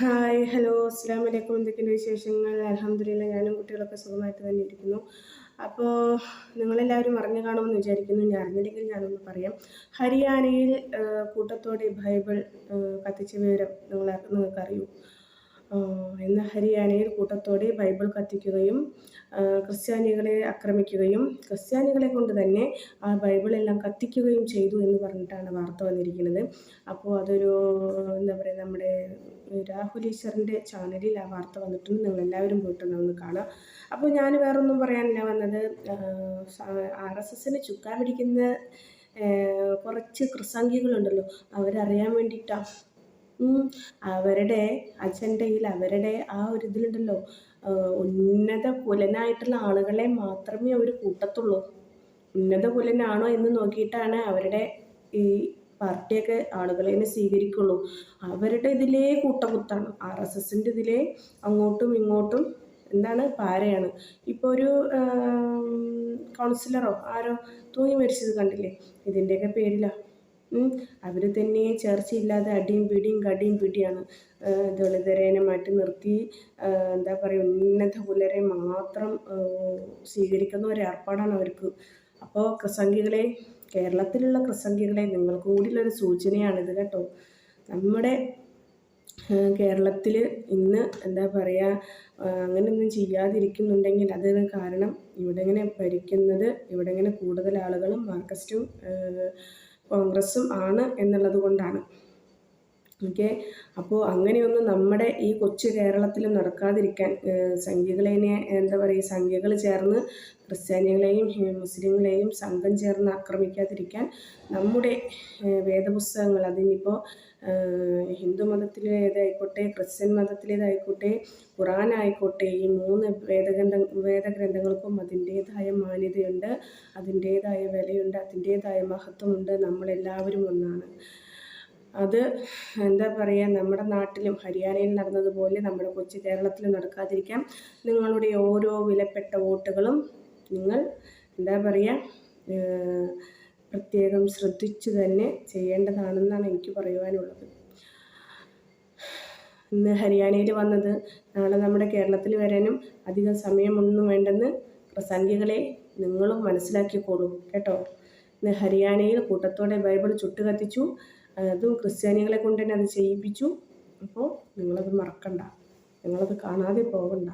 Hi hello അസ്സാം വലൈക്കും എന്തൊക്കെയുണ്ട് വിശേഷങ്ങൾ? അലഹമ്മദില്ല ഞാനും കുട്ടികളൊക്കെ സുഖമായിട്ട് തന്നെ ഇരിക്കുന്നു. അപ്പോൾ നിങ്ങളെല്ലാവരും അറിഞ്ഞു കാണുമെന്ന് വിചാരിക്കുന്നു. ഞാൻ അറിഞ്ഞില്ലെങ്കിൽ ഞാനൊന്ന് പറയാം. ഹരിയാനയിൽ കൂട്ടത്തോടെ ബൈബിൾ കത്തിച്ച വിവരം നിങ്ങൾ നിങ്ങൾക്കറിയൂ. ഇന്ന് ഹരിയാനയിൽ കൂട്ടത്തോടെ ബൈബിൾ കത്തിക്കുകയും ക്രിസ്ത്യാനികളെ ആക്രമിക്കുകയും ക്രിസ്ത്യാനികളെ കൊണ്ട് തന്നെ ആ ബൈബിളെല്ലാം കത്തിക്കുകയും ചെയ്തു എന്ന് പറഞ്ഞിട്ടാണ് വാർത്ത വന്നിരിക്കുന്നത്. അപ്പോൾ അതൊരു എന്താ പറയുക നമ്മുടെ രാഹുൽ ഈശ്വറിന്റെ ചാനലിൽ ആ വാർത്ത വന്നിട്ടുണ്ട്. നിങ്ങൾ എല്ലാവരും പോയിട്ടുണ്ടാവുമെന്ന് കാണാം അപ്പോൾ ഞാൻ വേറൊന്നും പറയാനില്ല. വന്നത് ആർ എസ് എസിന് ചുക്കാൻ പിടിക്കുന്ന കുറച്ച് കൃസംഖികളുണ്ടല്ലോ അവരറിയാൻ വേണ്ടിയിട്ടാണ് അവരുടെ അജണ്ടയിൽ അവരുടെ ആ ഒരു ഇതിലുണ്ടല്ലോ. ഉന്നത കുലനായിട്ടുള്ള ആളുകളെ മാത്രമേ അവർ കൂട്ടത്തുള്ളൂ. ഉന്നത കുലനാണോ എന്ന് നോക്കിയിട്ടാണ് അവരുടെ ഈ പാർട്ടിയൊക്കെ ആളുകളെ സ്വീകരിക്കുള്ളൂ. അവരുടെ ഇതിലേ കൂട്ടകുത്താണ്. ആർ എസ് എസിന്റെ ഇതിലേ അങ്ങോട്ടും ഇങ്ങോട്ടും എന്താണ് പാരയാണ്. ഇപ്പോൾ ഒരു കൗൺസിലറോ ആരോ തൂങ്ങി മരിച്ചത് കണ്ടില്ലേ? ഇതിന്റെയൊക്കെ പേരിലാണ് അവർ തന്നെ ചർച്ചയില്ലാതെ അടിയും പിടിയും കടിയും പിടിയാണ്. ദളിതരേനെ മാറ്റി നിർത്തി. എന്താ പറയുക ഉന്നത കുലരെ മാത്രം സ്വീകരിക്കുന്ന ഒരു ഏർപ്പാടാണ് അവർക്ക്. അപ്പോൾ പ്രസംഗികളെ കേരളത്തിലുള്ള പ്രസംഗികളെ നിങ്ങൾക്ക് കൂടിയുള്ളൊരു സൂചനയാണിത് കേട്ടോ. നമ്മുടെ കേരളത്തിൽ ഇന്ന് എന്താ പറയുക അങ്ങനെയൊന്നും ചെയ്യാതിരിക്കുന്നുണ്ടെങ്കിൽ അതിന് കാരണം ഇവിടെ ഇങ്ങനെ ഭരിക്കുന്നത് ഇവിടെ ഇങ്ങനെ കൂടുതൽ ആളുകളും മാർക്സിസ്റ്റും കോൺഗ്രസ്സും ആണ് എന്നുള്ളത് കൊണ്ടാണ്. ഓക്കെ? അപ്പോൾ അങ്ങനെയൊന്നും നമ്മുടെ ഈ കൊച്ചു കേരളത്തിൽ നടക്കാതിരിക്കാൻ സംഖ്യകളെ എന്താ പറയുക സംഖ്യകൾ ചേർന്ന് ക്രിസ്ത്യാനികളെയും മുസ്ലിങ്ങളെയും സംഘം ചേർന്ന് ആക്രമിക്കാതിരിക്കാൻ നമ്മുടെ വേദപുസ്തകങ്ങൾ അതിനിപ്പോൾ ഹിന്ദു മതത്തിലേതായിക്കോട്ടെ ക്രിസ്ത്യൻ മതത്തിലേതായിക്കോട്ടെ ഖുറാനായിക്കോട്ടെ ഈ മൂന്ന് വേദഗ്രന്ഥ വേദഗ്രന്ഥങ്ങൾക്കും അതിന്റേതായ മാന്യതയുണ്ട് അതിന്റേതായ വിലയുണ്ട് അതിന്റേതായ മഹത്വമുണ്ട് നമ്മളെല്ലാവരും ഒന്നാണ്. അത് എന്താ പറയുക നമ്മുടെ നാട്ടിലും ഹരിയാനയിൽ നടന്നതുപോലെ നമ്മുടെ കൊച്ചു കേരളത്തിലും നടക്കാതിരിക്കാം. നിങ്ങളുടെ ഓരോ വിലപ്പെട്ട വോട്ടുകളും നിങ്ങൾ എന്താ പറയുക പ്രത്യേകം ശ്രദ്ധിച്ചു തന്നെ ചെയ്യേണ്ടതാണെന്നാണ് എനിക്ക് പറയുവാനുള്ളത്. ഇന്ന് ഹരിയാനയിൽ വന്നത് നാളെ നമ്മുടെ കേരളത്തിൽ വരാനും അധികം സമയമൊന്നും വേണ്ടെന്ന് പ്രസംഗികളെ നിങ്ങളും മനസ്സിലാക്കിക്കോളൂ. കേട്ടോ? ഇന്ന് ഹരിയാനയിൽ കൂട്ടത്തോടെ ബൈബിൾ ചുട്ടുകത്തിച്ചു. അതും ക്രിസ്ത്യാനികളെ കൊണ്ട് തന്നെ അത് ചെയ്യിപ്പിച്ചു. അപ്പോൾ നിങ്ങളത് മറക്കണ്ട. നിങ്ങളത് കാണാതെ പോകണ്ട.